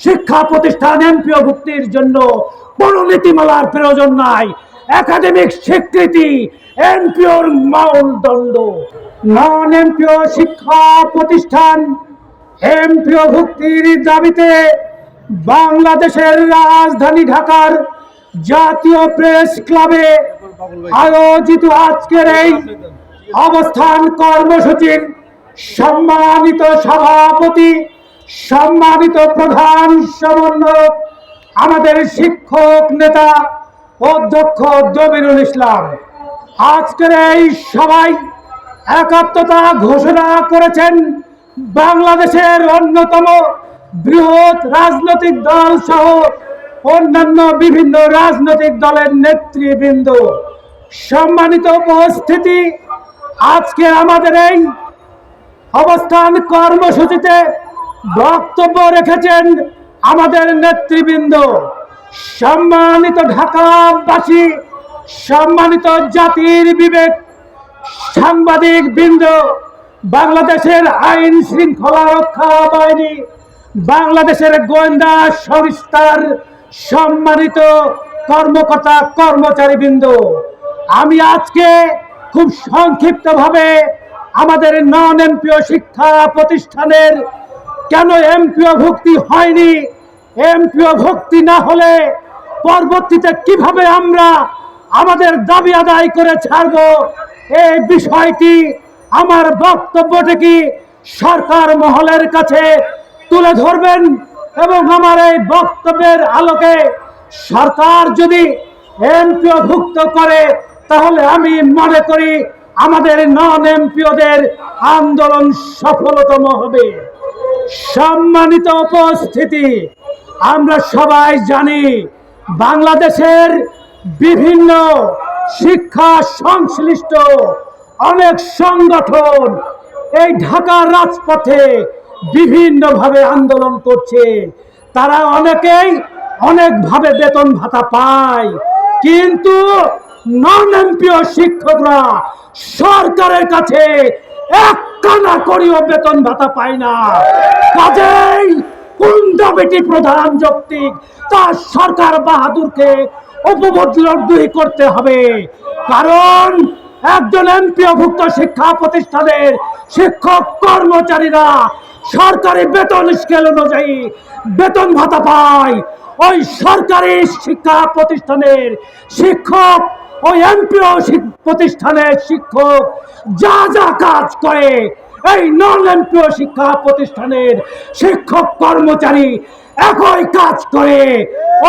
শিক্ষা প্রতিষ্ঠান এমপিও ভুক্তির জন্য কোন নীতিমালার প্রয়োজন নাই। একাডেমিক স্বীকৃতি, এমপিওর মাউলদণ্ড নন এমপিও শিক্ষা প্রতিষ্ঠান এমপিও ভুক্তির দাবিতে বাংলাদেশের রাজধানী ঢাকার জাতীয় প্রেস ক্লাবে আয়োজিত আজকের এই অবস্থান কর্মসূচির সম্মানিত সভাপতি সম্মানিত প্রধান সমন্বয়ক, আমাদের শিক্ষক নেতা অধ্যক্ষ জমিরুল ইসলাম। আজকের এই সবাই একাত্মতা ঘোষণা করেছেন বাংলাদেশের অন্যতম বৃহৎ রাজনৈতিক দল সহ অন্যান্য বিভিন্ন রাজনৈতিক দলের নেতৃবৃন্দ। সম্মানিত উপস্থিতি, আজকে আমাদের এই অবস্থান কর্মসূচিতে বক্তব্য রেখেছেন আমাদের নেতৃবৃন্দ। সম্মানিত ঢাকাবাসী, সম্মানিত জাতির বিবেক, সাংবাদিক বৃন্দ, বাংলাদেশের আইন শৃঙ্খলা রক্ষা বাহিনী, বাংলাদেশের গোয়েন্দা সংস্থার সম্মানিত কর্মকর্তা কর্মচারী বৃন্দ। আমি আজকে খুব সংক্ষিপ্তভাবে আমাদের নন এমপিও শিক্ষা প্রতিষ্ঠানের কেন এমপিও ভুক্তি হয়নি? এমপিও ভুক্তি না হলে পরবর্তীতে কীভাবে আমরা আমাদের দাবি আদায় করে ছাড়ব? এই বিষয়টি আমার বক্তব্যটি কি সরকার মহলের কাছে তুলে ধরবেন এবং আমার এই বক্তব্যের আলোকে সরকার যদি এমপিও ভুক্ত করে, তাহলে আমি মনে করি আমাদের নন এমপিওদের আন্দোলন সফলতম হবে। সম্মানিত উপস্থিতি, আমরা সবাই জানি বাংলাদেশের বিভিন্ন শিক্ষা সংশ্লিষ্ট অনেক সংগঠন এই ঢাকার রাজপথে বিভিন্নভাবে আন্দোলন করছে। তারা অনেকেই অনেকভাবে বেতন ভাতা পায়, কিন্তু নন এমপিও শিক্ষকরা সরকারের কাছে এক কানা করিও বেতন ভাতা পায় না। কাজেই কোন দাবিটি প্রধান যৌক্তিক তা সরকার বাহাদুরকে উপবদলি করতে হবে। কারণ একজন এমপিওভুক্ত শিক্ষা প্রতিষ্ঠানের শিক্ষক কর্মচারীরা সরকারি বেতন স্কেল অনুযায়ী বেতন ভাতা পায়। ওই সরকারি শিক্ষা প্রতিষ্ঠানের শিক্ষক ওই এমপিও প্রতিষ্ঠানের শিক্ষক যা যা কাজ করে, এই নন এমপিও শিক্ষা প্রতিষ্ঠানের শিক্ষক কর্মচারী একই কাজ করে।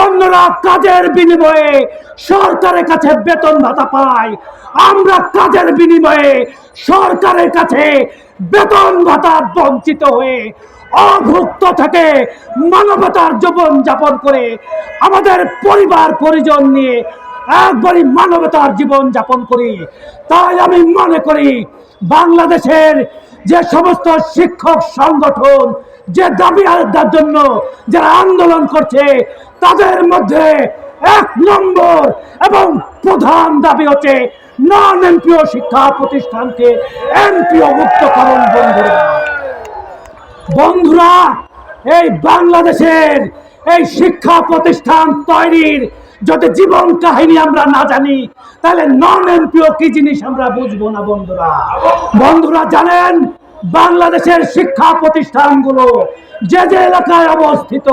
অন্যরা কাজের বিনিময়ে সরকারের কাছে বেতন ভাতা পায়। আমরা কাজের বিনিময়ে সরকারের কাছে বেতন ভাতা বঞ্চিত হয়ে অভুক্ত থেকে মানবতার জীবন যাপন করে আমাদের পরিবার পরিজন নিয়ে একবারই মানবতার জীবন যাপন করি। তাই আমি মনে করি, বাংলাদেশের যে সমস্ত শিক্ষক সংগঠন, যে দাবি আদায়ের জন্য যারা আন্দোলন করছে, তাদের মধ্যে এক নম্বর এবং প্রধান দাবি হচ্ছে নন এমপিও শিক্ষা প্রতিষ্ঠানকে এমপিও মুক্তকরণ, বন্ধুরা। বন্ধুরা, এই বাংলাদেশের এই শিক্ষা প্রতিষ্ঠান তৈরির যদি জীবন কাহিনী আমরা না জানি, তাহলে নন এমপিও কি জিনিস আমরা বুঝব না, বন্ধুরা? বন্ধুরা, জানেন, বাংলাদেশের শিক্ষা প্রতিষ্ঠানগুলো যে যে এলাকায় অবস্থিত,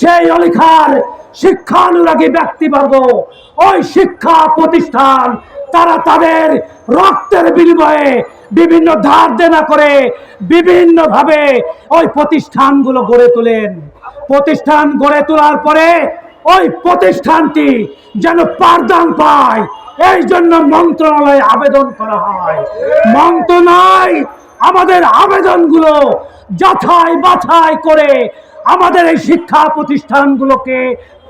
সেই এলাকার শিক্ষানুরাগী ব্যক্তিবর্গ, ওই শিক্ষা প্রতিষ্ঠান, তারা তাদের রক্তের বিনিময়ে বিভিন্ন ধার দেনা করে বিভিন্ন ভাবে ওই প্রতিষ্ঠানগুলো গড়ে তোলেন। প্রতিষ্ঠান গড়ে তোলার পরে ওই প্রতিষ্ঠানটি যেন পাঠদান পায়। এই জন্য মন্ত্রণালয়ে আবেদন করা হয়। মন্ত্রণালয় আমাদের আবেদনগুলো যাচাই বাছাই করে আমাদের এই শিক্ষা প্রতিষ্ঠানগুলোকে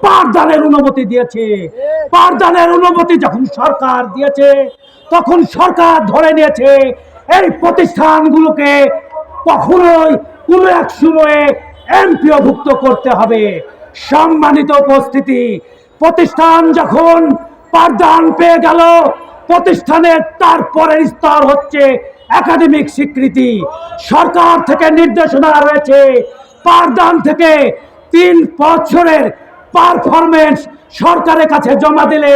পাঠদানের অনুমতি দিয়েছে। পাঠদানের অনুমতি যখন সরকার দিয়েছে, তখন সরকার ধরে নিয়েছে, এই প্রতিষ্ঠানগুলোকে কখনোই কোনো এক সময়ে এমপিওভুক্ত করতে হবে। সম্মানিত উপস্থিতি। প্রতিষ্ঠান যখন পাঠদান পেয়ে গেল, প্রতিষ্ঠানের তারপরের স্তর হচ্ছে একাডেমিক স্বীকৃতি। সরকার থেকে নির্দেশনা রয়েছে, পাঠদান থেকে তিন বছরের পারফরমেন্স সরকারের কাছে জমা দিলে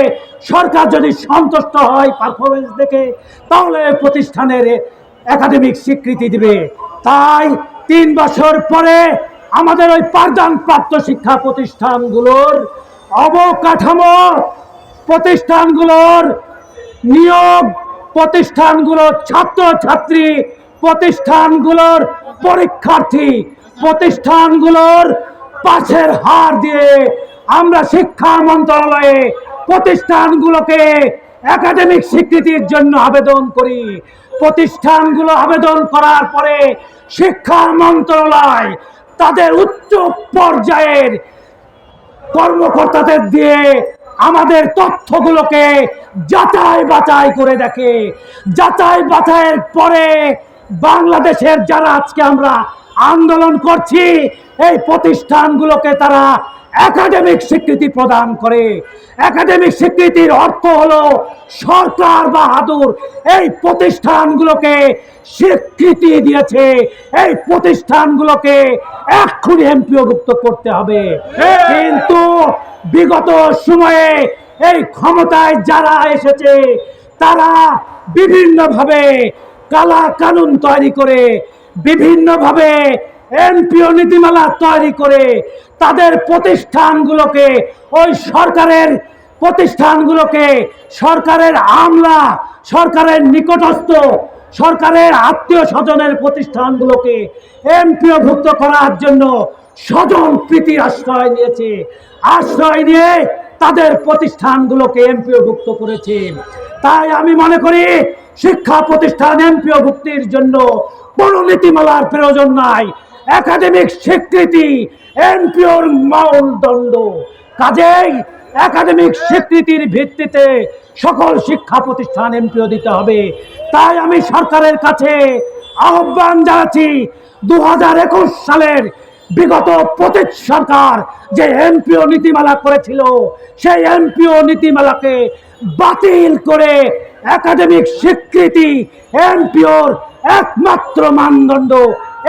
সরকার যদি সন্তুষ্ট হয় পারফরমেন্স দেখে, তাহলে প্রতিষ্ঠানের একাডেমিক স্বীকৃতি দিবে। তাই তিন বছর পরে আমাদের ওই পাঠদান প্রাপ্ত শিক্ষা প্রতিষ্ঠানগুলোর অবকাঠামো প্রতিষ্ঠানগুলোর নিয়োগ প্রতিষ্ঠানগুলোর ছাত্র ছাত্রী প্রতিষ্ঠানগুলোর পরীক্ষার্থী প্রতিষ্ঠানগুলোর পাশের হার দিয়ে আমরা শিক্ষা মন্ত্রণালয়ে প্রতিষ্ঠানগুলোকে একাডেমিক স্বীকৃতির জন্য আবেদন করি। প্রতিষ্ঠানগুলো আবেদন করার পরে শিক্ষা মন্ত্রণালয় তাদের উচ্চ পর্যায়ের কর্মকর্তাদের দিয়ে আমাদের তথ্যগুলোকে যাচাই বাছাই করে দেখে। যাচাই বাছাইয়ের পরে বাংলাদেশের যারা আজকে আমরা আন্দোলন করছি। এই প্রতিষ্ঠানগুলোকে তারা একাডেমিক স্বীকৃতি প্রদান করে। একাডেমিক স্বীকৃতির অর্থ হলো সরকার বাহাদুর। এই প্রতিষ্ঠানগুলোকে স্বীকৃতি দিয়েছে। এই প্রতিষ্ঠানগুলোকে এক্ষুনি এমপিওভুক্ত করতে হবে। কিন্তু বিগত সময়ে এই ক্ষমতায় যারা এসেছে, তারা বিভিন্নভাবে কালা কানুন তৈরি করে বিভিন্নভাবে এমপিও নীতিমালা তৈরি করে তাদের প্রতিষ্ঠানগুলোকে, ওই সরকারের প্রতিষ্ঠানগুলোকে, সরকারের আমলা, সরকারের নিকটস্থ, সরকারের আত্মীয় স্বজনের প্রতিষ্ঠানগুলোকে এমপিওভুক্ত করার জন্য স্বজন প্রীতি আশ্রয় নিয়েছে। আশ্রয় নিয়ে তাদের প্রতিষ্ঠানগুলোকে এমপিওভুক্ত করেছে। তাই আমি মনে করি শিক্ষা প্রতিষ্ঠান এমপিওভুক্তির জন্য কোনো নীতিমালার প্রয়োজন নাই। একাডেমিক স্বীকৃতি, এমপিওর মাউলদণ্ড কাজেই একাডেমিক স্বীকৃতির ভিত্তিতে সকল শিক্ষা প্রতিষ্ঠান এমপিও দিতে হবে। তাই আমি সরকারের কাছে আহ্বান জানাচ্ছি দু হাজার একুশ সালের বিগত পতিত সরকার যে এমপিও নীতিমালা করেছিল, সেই এমপিও নীতিমালাকে বাতিল করে একাডেমিক স্বীকৃতি, এমপিওর একমাত্র মানদণ্ড।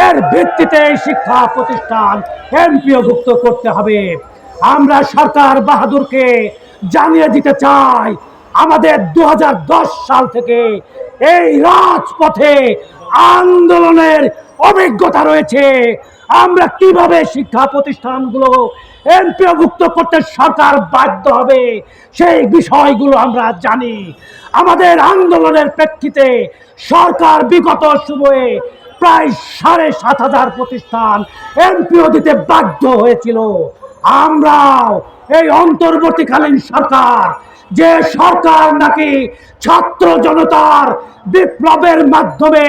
এর ভিত্তিতে শিক্ষা প্রতিষ্ঠান এমপিওভুক্ত করতে হবে। আমরা সরকার বাহাদুরকে জানিয়ে দিতে চাই, আমাদের দু হাজার দশ সাল থেকে এই রাজপথে আন্দোলনের অভিজ্ঞতা রয়েছে। আমরা কীভাবে শিক্ষা প্রতিষ্ঠানগুলো এমপিওভুক্ত করতে সরকার বাধ্য হবে, সেই বিষয়গুলো আমরা জানি। আমাদের আন্দোলনের প্রেক্ষিতে সরকার বিগত সময়ে প্রায় সাড়ে সাত হাজার প্রতিষ্ঠান এমপিও দিতে বাধ্য হয়েছিল। আমরাও এই অন্তর্বর্তীকালীন সরকার, যে সরকার নাকি ছাত্র জনতার বিপ্লবের মাধ্যমে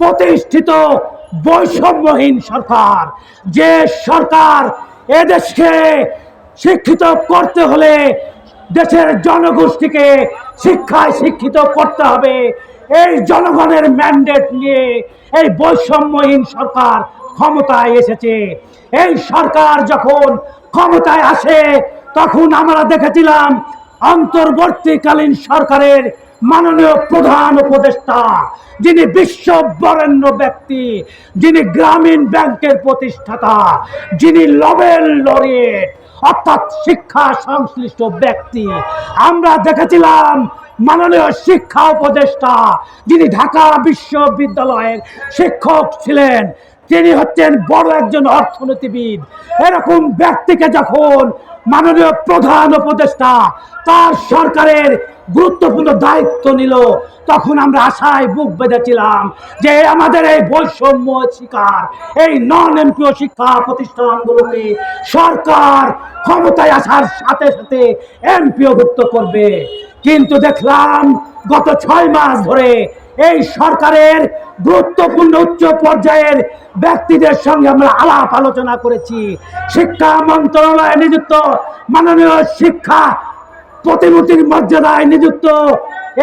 প্রতিষ্ঠিত বৈষম্যহীন সরকার, যে সরকার এদেশকে শিক্ষিত করতে হলে দেশের জনগোষ্ঠীকে শিক্ষায় শিক্ষিত করতে হবে। এই জনগণের ম্যান্ডেট নিয়ে এই বৈষম্যহীন সরকার ক্ষমতায় এসেছে। এই সরকার যখন ক্ষমতায় আসে, তখন আমরা দেখেছিলাম অন্তর্বর্তীকালীন সরকারের মাননীয় প্রধান উপদেষ্টা, যিনি বিশ্ব বরেণ্য ব্যক্তি, যিনি গ্রামীণ ব্যাংকের প্রতিষ্ঠাতা, যিনি লবেল লরিয়েট অর্থাৎ শিক্ষা সংশ্লিষ্ট ব্যক্তি। আমরা দেখেছিলাম মাননীয় শিক্ষা উপদেষ্টা যিনি ঢাকা বিশ্ববিদ্যালয়ের শিক্ষক ছিলেন, তিনি হচ্ছেন বড় একজন অর্থনীতিবিদ। এরকম ব্যক্তিকে যখন মাননীয় প্রধান উপদেষ্টা তার সরকারের গুরুত্বপূর্ণ দায়িত্ব নিল। তখন আমরা আশায় বুক বেঁধেছিলাম যে আমাদের এই বৈষম্য শিকার, এই নন এমপিও শিক্ষা প্রতিষ্ঠানগুলোকে সরকার ক্ষমতায় আসার সাথে সাথে এমপিওভুক্ত করবে। কিন্তু দেখলাম গত ছয় মাস ধরে এই সরকারের গুরুত্বপূর্ণ উচ্চ পর্যায়ের ব্যক্তিদের সঙ্গে আমরা আলাপ আলোচনা করেছি। শিক্ষা মন্ত্রণালয়ে নিযুক্ত মাননীয় শিক্ষা প্রতিমূর্তির মর্যাদায় নিযুক্ত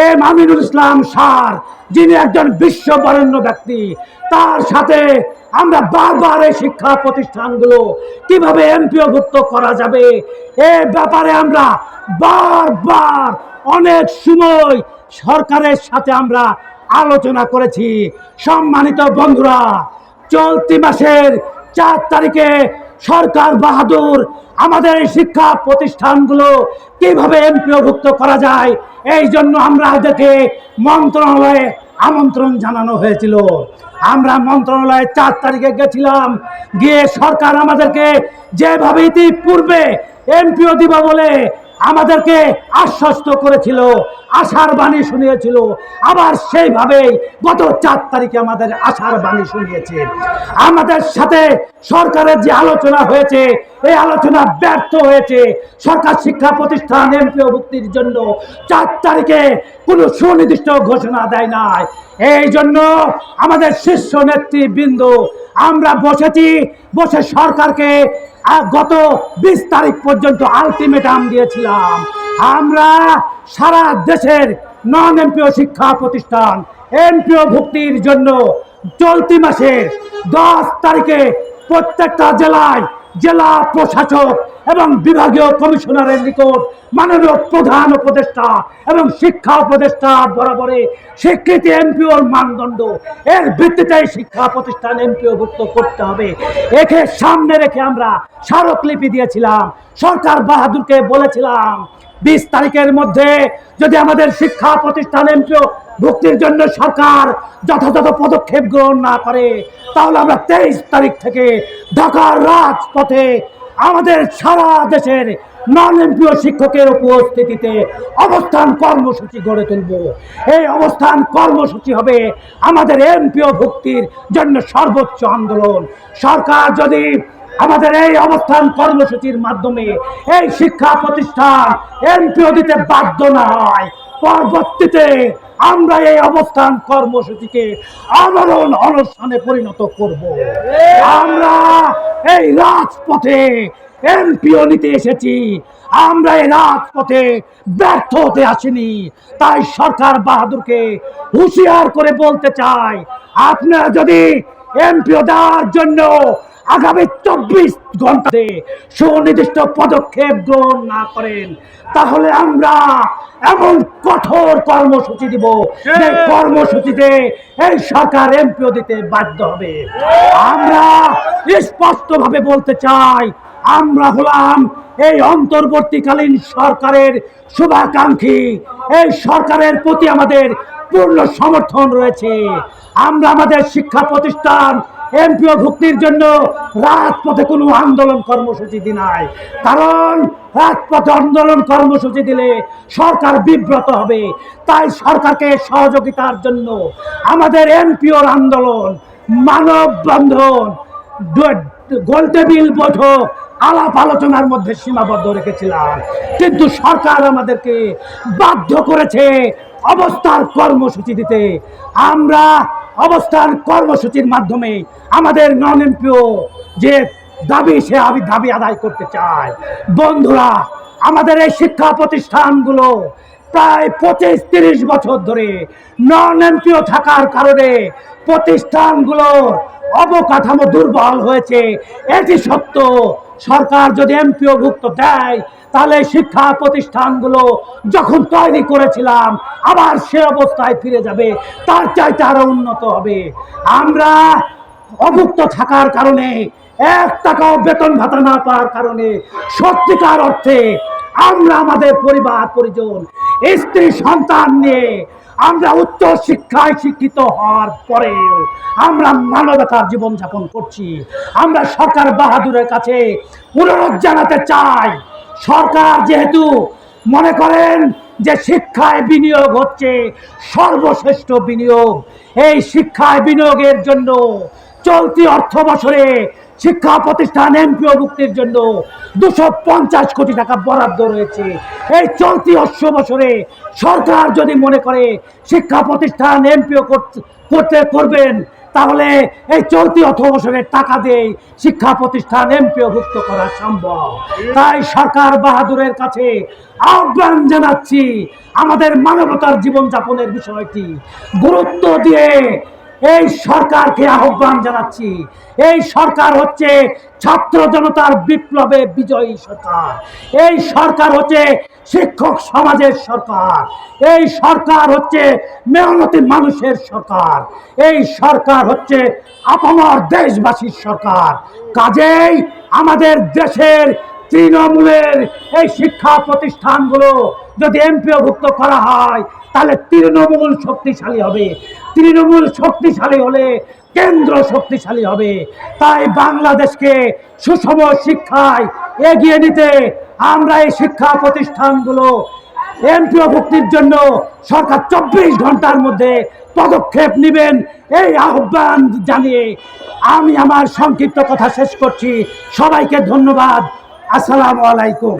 এম আমিনুল ইসলাম সার, যিনি একজন বিশ্ব বরেণ্য ব্যক্তি। তার সাথে আমরা বারবার এই শিক্ষা প্রতিষ্ঠানগুলো কীভাবে এমপিওভুক্ত করা যাবে, এ ব্যাপারে আমরা বারবার অনেক সময় সরকারের সাথে আমরা আলোচনা করেছি। সম্মানিত বন্ধুরা, চলতি মাসের চার তারিখে সরকার বাহাদুর আমাদের এই শিক্ষা প্রতিষ্ঠানগুলো কীভাবে এমপিওভুক্ত করা যায়? এই জন্য আমরা ওদেরকে মন্ত্রণালয়ে আমন্ত্রণ জানানো হয়েছিল। আমরা মন্ত্রণালয়ে চার তারিখে গেছিলাম। গিয়ে সরকার আমাদেরকে যেভাবে ইতিপূর্বে এমপিও দিবা বলে আমাদেরকে আশ্বস্ত করেছিল, আশার বাণী শুনিয়েছিল। আবার সেইভাবেই গত চার তারিখে আমাদের আশার বাণী শুনিয়েছে। আমাদের সাথে সরকারের যে আলোচনা হয়েছে, এই আলোচনা ব্যর্থ হয়েছে। সরকার শিক্ষা প্রতিষ্ঠান এমপিও ভুক্তির জন্য চার তারিখে কোনো সুনির্দিষ্ট ঘোষণা দেয় নাই। এই জন্য আমাদের শীর্ষ নেতৃবৃন্দ, আমরা বসেছি, বসে সরকারকে গত বিশ তারিখ পর্যন্ত আলটিমেটাম দিয়েছিলাম। আমরা সারা দেশের নন এমপিও শিক্ষা প্রতিষ্ঠান এমপিও ভুক্তির জন্য চলতি মাসের দশ তারিখে প্রত্যেকটা জেলায় জেলা প্রশাসক এবং বিভাগীয় কমিশনারের নিকট মাননীয় প্রধান উপদেষ্টা এবং শিক্ষা উপদেষ্টা বরাবরে স্বীকৃতি এমপিওর মানদণ্ড। এর ভিত্তিতে শিক্ষা প্রতিষ্ঠান এমপিওভুক্ত করতে হবে। একে সামনে রেখে আমরা স্মারকলিপি দিয়েছিলাম। সরকার বাহাদুরকে বলেছিলাম বিশ তারিখের মধ্যে যদি আমাদের শিক্ষা প্রতিষ্ঠান এমপিও ভুক্তির জন্য সরকার যথাযথ পদক্ষেপ গ্রহণ না করে, তাহলে আমরা তেইশ তারিখ থেকে ঢাকার রাজপথে আমাদের সারা দেশের নন এমপিও শিক্ষকের উপস্থিতিতে অবস্থান কর্মসূচি গড়ে তুলব। এই অবস্থান কর্মসূচি হবে আমাদের এমপিও ভুক্তির জন্য সর্বোচ্চ আন্দোলন। সরকার যদি আমাদের এই অবস্থান কর্মসূচির মাধ্যমে এই শিক্ষা প্রতিষ্ঠান এমপিও দিতে বাধ্য না হয় পরবর্তীতে আমরা এই অবস্থান কর্মসূচিকে আমরণ অনুষ্ঠানে পরিণত করব। আমরা এই রাজপথে এমপিও নিতে এসেছি। আমরা এই রাজপথে ব্যর্থ হতে আসিনি। তাই সরকার বাহাদুরকে হুঁশিয়ার করে বলতে চাই, আপনারা যদি এমপিও দেওয়ার জন্য আগামী চব্বিশ ঘন্টাতে সুনির্দিষ্ট পদক্ষেপ গ্রহণ না করেন তাহলে আমরা এমন কঠোর কর্মসূচি দিব যে কর্মসূচিতে এই সরকার এমপিও দিতে বাধ্য হবে। আমরা স্পষ্টভাবে বলতে চাই আমরা হলাম এই অন্তর্বর্তীকালীন সরকারের শুভাকাঙ্ক্ষী। এই সরকারের প্রতি আমাদের পূর্ণ সমর্থন রয়েছে। আমরা আমাদের শিক্ষা প্রতিষ্ঠান, এমপিও ভুক্তির জন্য রাজপথে কোনো আন্দোলন কর্মসূচি দি নাই। কারণ রাজপথে আন্দোলন কর্মসূচি দিলে সরকার বিব্রত হবে। তাই সরকারকে সহযোগিতার জন্য আমাদের এমপিওর আন্দোলন মানববন্ধন ড- গোল টেবিল বৈঠক, আলাপ আলোচনার মধ্যে সীমাবদ্ধ রেখেছিলাম। কিন্তু সরকার আমাদেরকে বাধ্য করেছে অবস্থার কর্মসূচি দিতে। আমরা অবস্থান কর্মসূচির মাধ্যমে আমাদের নন এমপিও যে দাবি, সে আমি দাবি আদায় করতে চাই বন্ধুরা, আমাদের এই শিক্ষা প্রতিষ্ঠানগুলো প্রায় পঁচিশ, তিরিশ বছর ধরে নন এমপিও থাকার কারণে প্রতিষ্ঠানগুলোর অবকাঠামো দুর্বল হয়েছে। এটি সত্য সরকার যদি এমপিও ভুক্ত দেয় তাহলে শিক্ষা প্রতিষ্ঠানগুলো যখন তৈরি করেছিলাম, আবার সে অবস্থায় ফিরে যাবে। তার চাইতে আরও উন্নত হবে। আমরা অভুক্ত থাকার কারণে, এক টাকাও বেতন ভাতা না পাওয়ার কারণে, সত্যিকার অর্থে আমরা আমাদের পরিবার, পরিজন, স্ত্রী, সন্তান নিয়ে আমরা উচ্চ শিক্ষায় শিক্ষিত হওয়ার পরেও আমরা মানবতার জীবনযাপন করছি। আমরা সরকার বাহাদুরের কাছে অনুরোধ জানাতে চাই। সরকার যেহেতু মনে করেন যে শিক্ষায় বিনিয়োগ হচ্ছে, সর্বশ্রেষ্ঠ বিনিয়োগ, এই শিক্ষায় বিনিয়োগের জন্য চলতি অর্থ বছরে শিক্ষা প্রতিষ্ঠান এমপিও মুক্তির জন্য দুশো পঞ্চাশ কোটি টাকা বরাদ্দ রয়েছে। এই চলতি অর্থ বছরে সরকার যদি মনে করে শিক্ষা প্রতিষ্ঠান এমপিও করতে করবেন তাহলে এই চলতি অর্থ বছরের টাকা দিয়ে শিক্ষা প্রতিষ্ঠান এমপিওভুক্ত করা সম্ভব। তাই সরকার বাহাদুরের কাছে আহ্বান জানাচ্ছি, আমাদের মানবতার জীবনযাপনের বিষয়টি গুরুত্ব দিয়ে এই সরকারকে আহ্বান জানাচ্ছি। এই সরকার হচ্ছে ছাত্র জনতার বিপ্লবে বিজয়ী সরকার। এই সরকার হচ্ছে শিক্ষক সমাজের সরকার। এই সরকার হচ্ছে মেহনতি মানুষের সরকার। এই সরকার হচ্ছে আপনার দেশবাসীর সরকার। কাজেই আমাদের দেশের তৃণমূলের এই শিক্ষা প্রতিষ্ঠানগুলো যদি এমপিওভুক্ত করা হয়, তাহলে তৃণমূল শক্তিশালী হবে। তৃণমূল শক্তিশালী হলে কেন্দ্র শক্তিশালী হবে। তাই বাংলাদেশকে সুষম শিক্ষায় এগিয়ে নিতে আমরা এই শিক্ষা প্রতিষ্ঠানগুলো এমপিও ভুক্তির জন্য সরকার চব্বিশ ঘণ্টার মধ্যে পদক্ষেপ নেবেন এই আহ্বান জানিয়ে আমি আমার সংক্ষিপ্ত কথা শেষ করছি। সবাইকে ধন্যবাদ। আসসালামু আলাইকুম।